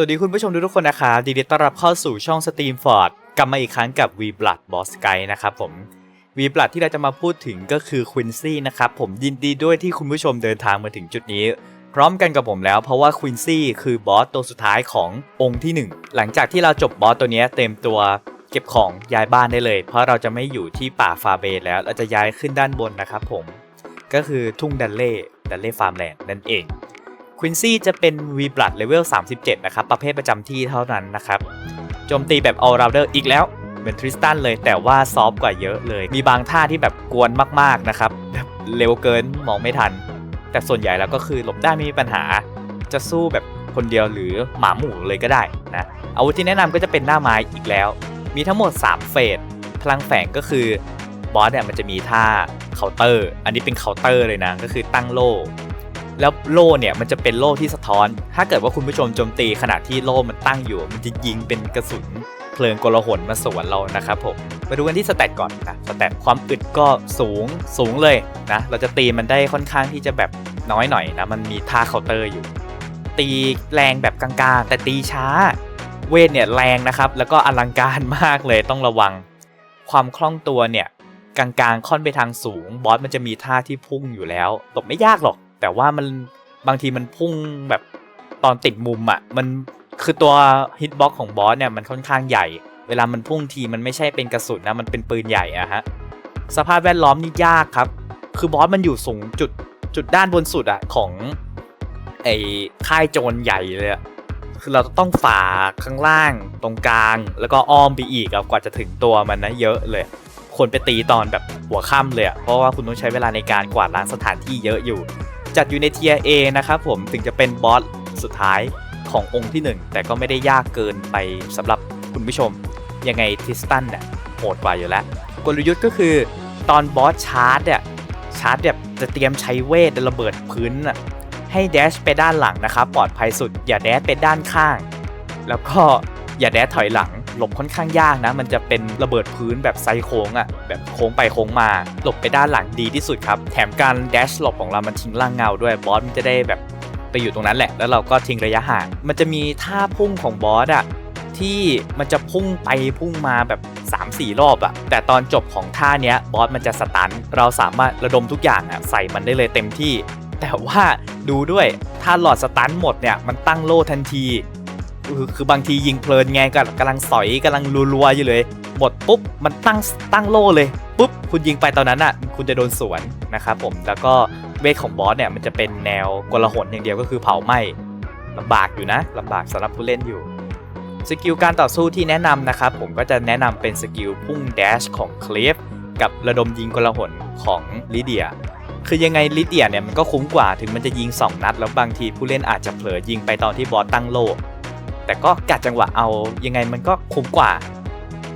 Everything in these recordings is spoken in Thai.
สวัสดีคุณผู้ชมทุกคนนะครับยินดีต้อนรับเข้าสู่ช่องสตรีมฟอร์ดกลับมาอีกครั้งกับ V Blood Boss Guy นะครับผม V Blood ที่เราจะมาพูดถึงก็คือ Quincy นะครับผมยินดีด้วยที่คุณผู้ชมเดินทางมาถึงจุดนี้ พร้อมกันกับผมแล้วเพราะว่า Quincy คือบอสตัวสุดท้ายขององค์ที่ 1 หลังจากที่เราจบบอสตัวนี้เต็มตัวเก็บของย้ายบ้านได้เลย เพราะเราจะไม่อยู่ที่ป่าฟาเบนแล้ว เราจะย้ายขึ้นด้านบนนะครับผมก็คือทุ่งดันเล่ดันเล่ฟาร์มแลนด์นั่นเอง ควินซี่จะเป็น V Blood Level 37 นะครับ ประเภทประจำที่เท่านั้นนะครับโจมตีแบบ All Rounder อีกแล้ว เหมือนทริสตันเลย แต่ว่าซอฟกว่าเยอะเลย มีบางท่าที่แบบกวนมากๆนะครับแบบเร็วเกินมองไม่ทัน แต่ส่วนใหญ่แล้วก็คือหลบได้ไม่มีปัญหา จะสู้แบบคนเดียวหรือหมาหมู่เลยก็ได้นะอาวุธที่แนะนำก็จะเป็นหน้าไม้อีกแล้ว มีทั้งหมด 3 เฟสพลังแฝงก็คือบอสเนี่ยมันจะมีท่าเคาน์เตอร์ อันนี้เป็นเคาน์เตอร์เลยนะ ก็คือตั้งโล่ แล้วโล่เนี่ยมันจะเป็นโล่ที่สะท้อน ถ้าเกิดว่าคุณผู้ชมโจมตีขณะที่โล่มันตั้งอยู่ มันจะยิงเป็นกระสุนเพลิงกลหนมาสวนเรานะครับผมมาดูกันที่สแตทก่อนนะสแตทความอึดก็สูงสูงเลยนะเราจะตีมันได้ค่อนข้างที่จะแบบน้อยหน่อยนะมันมีท่าเคาน์เตอร์อยู่ ตีแรงแบบกลางๆ แต่ตีช้า เวทเนี่ยแรงนะครับ แล้วก็อลังการมากเลยต้องระวัง ความคล่องตัวเนี่ยกลางๆค่อนไปทางสูงบอสมันจะมีท่าที่พุ่งอยู่แล้วตบไม่ยากหรอก แต่ว่ามันบางทีมันพุ่งแบบตอนติดมุมอะ่ะ มันคือตัวฮิตบ็อกของบอสเนี่ยมันค่อนข้างใหญ่ เวลามันพุ่งทีมันไม่ใช่เป็นกระสุนนะมันเป็นปืนใหญ่อะฮะสภาพแวดล้อมนี่ยากครับ คือบอสมันอยู่สูงจุดจุดด้านบนสุดอะของไอ้ค่ายโจรใหญ่เลยอะคือเราต้องฝ่าข้างล่างตรงกลาง แล้วก็อ้อมไปอีกกว่าจะถึงตัวมันนะเยอะเลย คนไปตีตอนแบบหัวค่ำเลยอะเพราะว่าคุณต้องใช้เวลาในการกวาดล้างสถานที่เยอะอยู่ จัดอยู่ในเทีย A นะครับผมถึงจะเป็นบอสสุดท้ายขององค์ที่ 1 แต่ก็ไม่ได้ยากเกินไปสำหรับคุณผู้ชม ยังไงทิสตันเนี่ยโหดกว่าอยู่แล้ว กลยุทธ์ก็คือตอนบอสชาร์จเนี่ยชาร์จแบบจะเตรียมใช้เวทระเบิดพื้นน่ะให้แดชไปด้านหลังนะครับปลอดภัยสุด อย่าแดชไปด้านข้าง แล้วก็อย่าแดชถอยหลัง หลบค่อนข้างยากนะ มันจะเป็นระเบิดพื้นแบบไซโค้งอะ่ะแบบโค้งไปโค้งมา หลบไปด้านหลังดีที่สุดครับ แถมการแดชหลบของเรามันทิ้งร่างเงาด้วยบอสมันจะได้แบบไปอยู่ตรงนั้นแหละ แล้วเราก็ทิ้งระยะห่าง มันจะมีท่าพุ่งของบอสอะ่ะที่มันจะพุ่งไปพุ่งมาแบบ 3-4 รอบอะแต่ตอนจบของท่าเนี้ยบอสมันจะสตัน เราสามารถระดมทุกอย่างอะใส่มันได้เลยเต็มที่ แต่ว่าดูด้วยถ้าหลอดสตันหมดเนี่ยมันตั้งโล่ทันที คือคือบางทียิงเพลินไงกกำลังสอยกำลังรัวๆอยู่เลยหมดปุ๊บมันตั้งตั้งโล่เลยปุ๊บคุณยิงไปตอนนั้นอะคุณจะโดนสวนนะครับผมแล้วก็เวทของบอสเนี่ยมันจะเป็นแนวกลหนอย่างเดียวก็คือเผาไหม้ลำบากอยู่นะลำบากสำหรับผู้เล่นอยู่สกิลการต่อสู้ที่แนะนำนะครับผมก็จะแนะนำเป็นสกิลพุ่งแดชของคลีฟกับระดมยิงกลหนของลิเดีย คือยังไงลิเดียเนี่ยมันก็คุ้มกว่าถึงมันจะยิง 2 นัด แล้วบางทีผู้เล่นอาจจะเผลอยิงไปตอนที่บอสตั้งโล แต่ก็กัดจังหวะเอายังไงมันก็คุ้มกว่า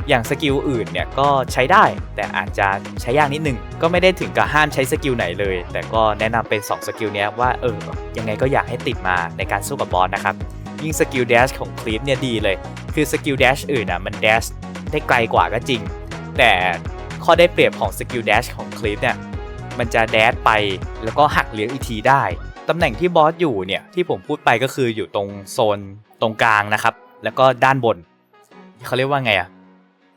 อย่างสกิลอื่นเนี่ยก็ใช้ได้ แต่อาจจะใช้ยากนิดนึง ก็ไม่ได้ถึงกับห้ามใช้สกิลไหนเลย แต่ก็แนะนำเป็น 2 สกิลเนี้ยว่าเออยังไงก็อยากให้ติดมาในการสู้กับบอสนะครับ ยิ่งสกิลแดชของคลิปเนี่ยดีเลย คือสกิลแดชอื่นอะมันแดชได้ไกลกว่าก็จริง แต่ข้อได้เปรียบของสกิลแดชของคลิปเนี่ยมันจะแดชไปแล้วก็หักเลี้ยวอีกทีได้ ตำแหน่งที่บอสอยู่เนี่ยที่ผมพูดไปก็คืออยู่ตรงโซนตรงกลางนะครับ แล้วก็ด้านบนเขาเรียกว่าไงอะ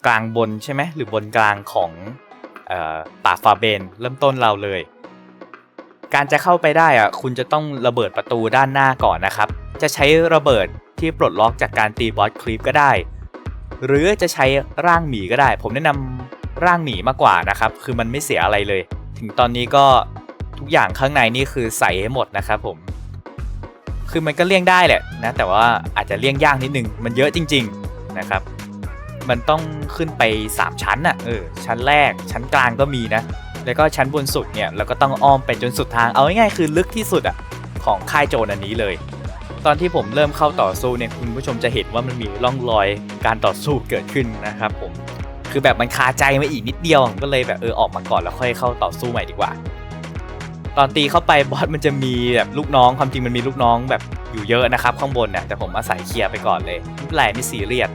กลางบนใช่ไหมหรือบนกลางของออป่าฟาเบนเริ่มต้นเราเลย การจะเข้าไปได้อะคุณจะต้องระเบิดประตูด้านหน้าก่อนนะครับ จะใช้ระเบิดที่ปลดล็อกจากการตีบอสคลิปก็ได้ หรือจะใช้ร่างหมีก็ได้ ผมแนะนำร่างหมีมากกว่านะครับ คือมันไม่เสียอะไรเลย ถึงตอนนี้ก็ ทุกอย่างข้างในนี่คือใส่ให้หมดนะครับผม คือมันก็เลี่ยงได้แหละนะ แต่ว่าอาจจะเลี่ยงยากนิดนึง มันเยอะจริง ๆนะครับ มันต้องขึ้นไป 3 ชั้นอะ่ะเออชั้นแรกชั้นกลางก็มีนะ แล้วก็ชั้นบนสุดเนี่ยเราก็ต้องอ้อมไปจนสุดทางเอาง่ายๆคือลึกที่สุดอะ่ะของค่ายโจรอันนี้เลย ตอนที่ผมเริ่มเข้าต่อสู้เนี่ยคุณผู้ชมจะเห็นว่ามันมีร่องรอยการต่อสู้เกิดขึ้นนะครับผมคือแบบมันคาใจมาอีกนิดเดียวก็เลยแบบเออออกมาก่อนแล้วค่อยเข้าต่อสู้ใหม่ดีกว่า ตอนตีเข้าไปบอสมันจะมีแบบลูกน้องความจริงมันมีลูกน้องแบบอยู่เยอะนะครับ ข้างบนเนี่ยแต่ผมอาศัยเคลียร์ไปก่อนเลยไม่เป็นไรไม่ซีเรียส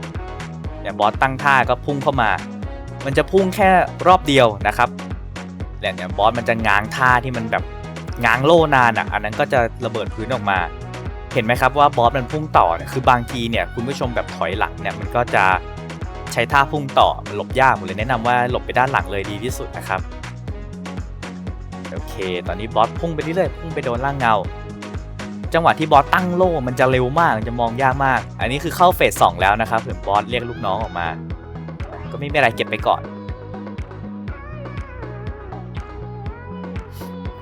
เนี่ยบอสตั้งท่าก็พุ่งเข้ามา มันจะพุ่งแค่รอบเดียวนะครับแล้วเนี่ยบอสมันจะง้างท่าที่มันแบบง้างโล่นานอะอันนั้นก็จะระเบิดพื้นออกมา เห็นไหมครับว่าบอสมันพุ่งต่อเนี่ยคือบางทีเนี่ยคุณผู้ชมแบบถอยหลังเนี่ยมันก็จะใช้ท่าพุ่งต่อมันหลบยากผมเลยแนะนำว่าหลบไปด้านหลังเลยดีที่สุดนะครับ โอเค ตอนนี้บอสพุ่งไปเรื่อยๆพุ่งไปโดนร่างเงา จังหวะที่บอสตั้งโล่มันจะเร็วมากจะมองยากมาก อันนี้คือเข้าเฟสสองแล้วนะครับเผื่อบอสเรียกลูกน้องออกมา ก็ไม่มีอะไรเก็บไปก่อน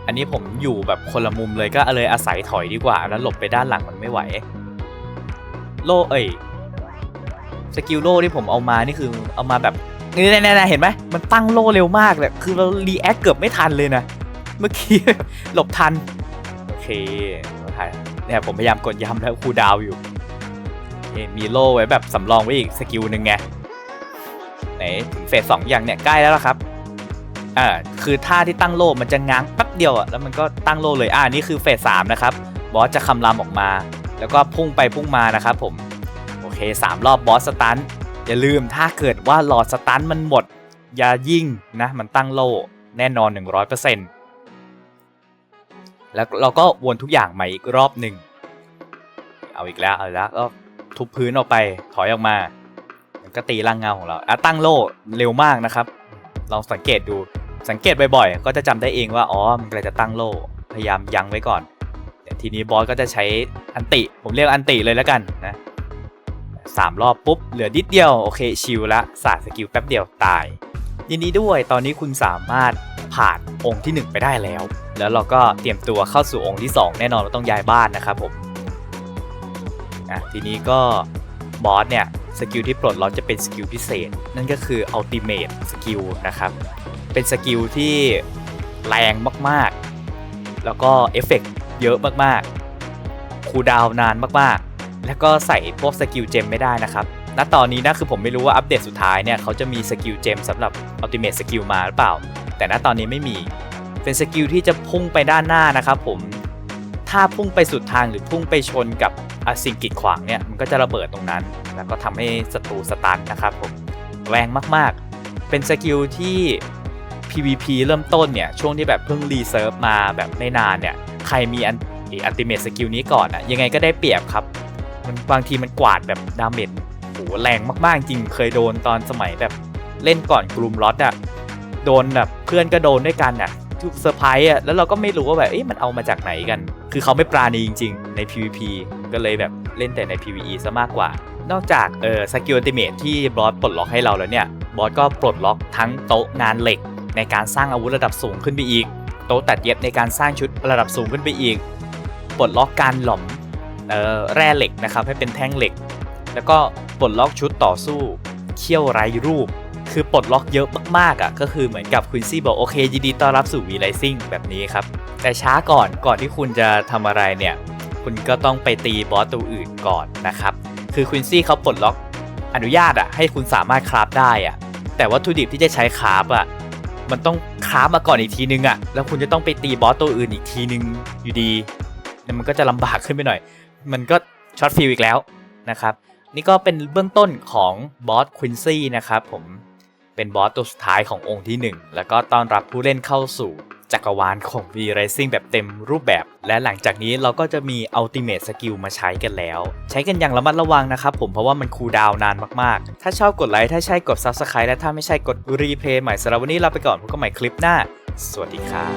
อันนี้ผมอยู่แบบคนละมุมเลยก็เลยอาศัยถอยดีกว่า แล้วหลบไปด้านหลังมันไม่ไหว โล่เอ้ยสกิลโล่ที่ผมเอามานี่คือเอามาแบบนี่แน่ๆเห็นไหมมันตั้งโล่เร็วมากเลยคือเรารีแอคเกือบไม่ทันเลยนะ เมื่อกี้หลบทัน โอเคเราถ่ายเนี่ยผมพยายามกดย้ำแล้วคูดาวอยู่โอมีโล่ไว้แบบสำรองไว้อีกสกิลหนึ่งไงไหนถึงเฟสสองอย่างเนี่ยใกล้แล้วละครับอ่าคือท่าที่ตั้งโล่มันจะง้างแป๊บเดียวอะแล้วมันก็ตั้งโล่เลยอ่านี่คือเฟสสามนะครับบอสจะคำรามออกมา แล้วก็พุ่งไปพุ่งมานะครับผมโอเคสามรอบบอสสตันอย่าลืมถ้าเกิดว่าหลอดสตันมันหมดอย่ายิ่งนะมันตั้งโล่แน่นอน 100% แล้วเราก็วนทุกอย่างใหม่อีกรอบหนึ่งเอาอีกแล้วเอาแล้วก็ทุบพื้นออกไปถอยออกมาก็ตีร่างเงาของเราอะตั้งโล่เร็วมากนะครับ ลองสังเกตดูสังเกตบ่อยๆ ก็จะจำได้เองว่าอ๋อมันกำลังจะตั้งโล่พยายามยั้งไว้ก่อนทีนี้บอสก็จะใช้อันติ ผมเรียกอันติเลยแล้วกันนะสามรอบปุ๊บ เหลือนิดเดียวโอเคชิลละสาดสกิลแป๊บเดียวตายยินดีด้วยตอนนี้คุณสามารถผ่านองค์ที่ 1 ไปได้แล้ว แล้วเราก็เตรียมตัวเข้าสู่องค์ที่ 2 แน่นอนเราต้องย้ายบ้านนะครับผมนะทีนี้ก็บอสเนี่ยสกิลที่ปลดล็อกจะเป็นสกิลพิเศษ นั่นก็คือ Ultimate สกิลนะครับ เป็นสกิลที่แรงมากๆ แล้วก็เอฟเฟกต์เยอะมากๆ คูลดาวน์นานมากๆ แล้วก็ใส่พวกสกิลเจมไม่ได้นะครับณตอนนี้นะคือผมไม่รู้ว่าอัปเดตสุดท้ายเนี่ยเขาจะมีสกิลเจมสำหรับ Ultimate สกิลมาหรือเปล่า แต่ณตอนนี้ไม่มี เป็นสกิลที่จะพุ่งไปด้านหน้านะครับผมถ้าพุ่งไปสุดทางหรือพุ่งไปชนกับสิ่งกีดขวางเนี่ยมันก็จะระเบิดตรงนั้น แล้วก็ทำให้ศัตรูสตันนะครับผมแรงมากๆ เป็นสกิลที่ PVP เริ่มต้นเนี่ยช่วงที่แบบเพิ่งรีเซิร์ฟมาแบบไม่นานเนี่ยใครมีอันอัลติเมทสกิลนี้ก่อนอะยังไงก็ได้เปรียบครับ มันบางทีมันกวาดแบบดาเมจโหแรงมากๆจริงเคยโดนตอนสมัยแบบเล่นก่อนกลุ่มล็อตอะโดนแบบเพื่อนก็โดนด้วยกันอะ เซอร์ไพรส์อะแล้วเราก็ไม่รู้ว่าแบบเอ๊ะมันเอามาจากไหนกัน คือเขาไม่ปราณีจริง ๆ ใน PVP ก็เลยแบบเล่นแต่ใน PVE ซะมากกว่า นอกจากเออสกิลอัลติเมทที่บอสปลดล็อกให้เราแล้วเนี่ยบอสก็ปลดล็อกทั้งโต๊ะงานเหล็ก ในการสร้างอาวุธระดับสูงขึ้นไปอีก โต๊ะตัดเย็บในการสร้างชุดระดับสูงขึ้นไปอีก ปลดล็อกการหล่อมเออแร่เหล็กนะครับให้เป็นแท่งเหล็ก แล้วก็ปลดล็อกชุดต่อสู้เขี้ยวไร้รูป คือปลดล็อกเยอะมากๆอะก็คือเหมือนกับคุณซี่บอกโอเคยินดีต้อนรับสู่วีไลซิ่งแบบนี้ครับ แต่ช้าก่อนก่อนที่คุณจะทำอะไรเนี่ย คุณก็ต้องไปตีบอสตัวอื่นก่อนนะครับ คือควินซี่เขาปลดล็อกอนุญาตอะให้คุณสามารถคราฟได้อะแต่วัตถุดิบที่จะใช้คราฟอะมันต้องคราฟมาก่อนอีกทีนึงอะแล้วคุณจะต้องไปตีบอสตัวอื่นอีกทีนึงอยู่ดีมันก็จะลำบากขึ้นไปหน่อย มันก็ช็อตฟิลอีกแล้วนะครับนี่ก็เป็นเบื้องต้นของบอสควินซี่นะครับผม เป็นบอสตัวสุดท้ายขององค์ที่ 1 แล้วก็ต้อนรับผู้เล่นเข้าสู่จักรวาลของ V Rising แบบเต็มรูปแบบ และหลังจากนี้เราก็จะมี Ultimate Skill มาใช้กันแล้ว ใช้กันอย่างระมัดระวังนะครับผมเพราะว่ามันคูลดาวนานมากๆ ถ้าชอบกดไลค์ถ้าใช่กด Subscribe และถ้าไม่ใช่กดรีเพย์ใหม่สำหรับวันนี้เราไปก่อนพบกันใหม่คลิปหน้า สวัสดีครับ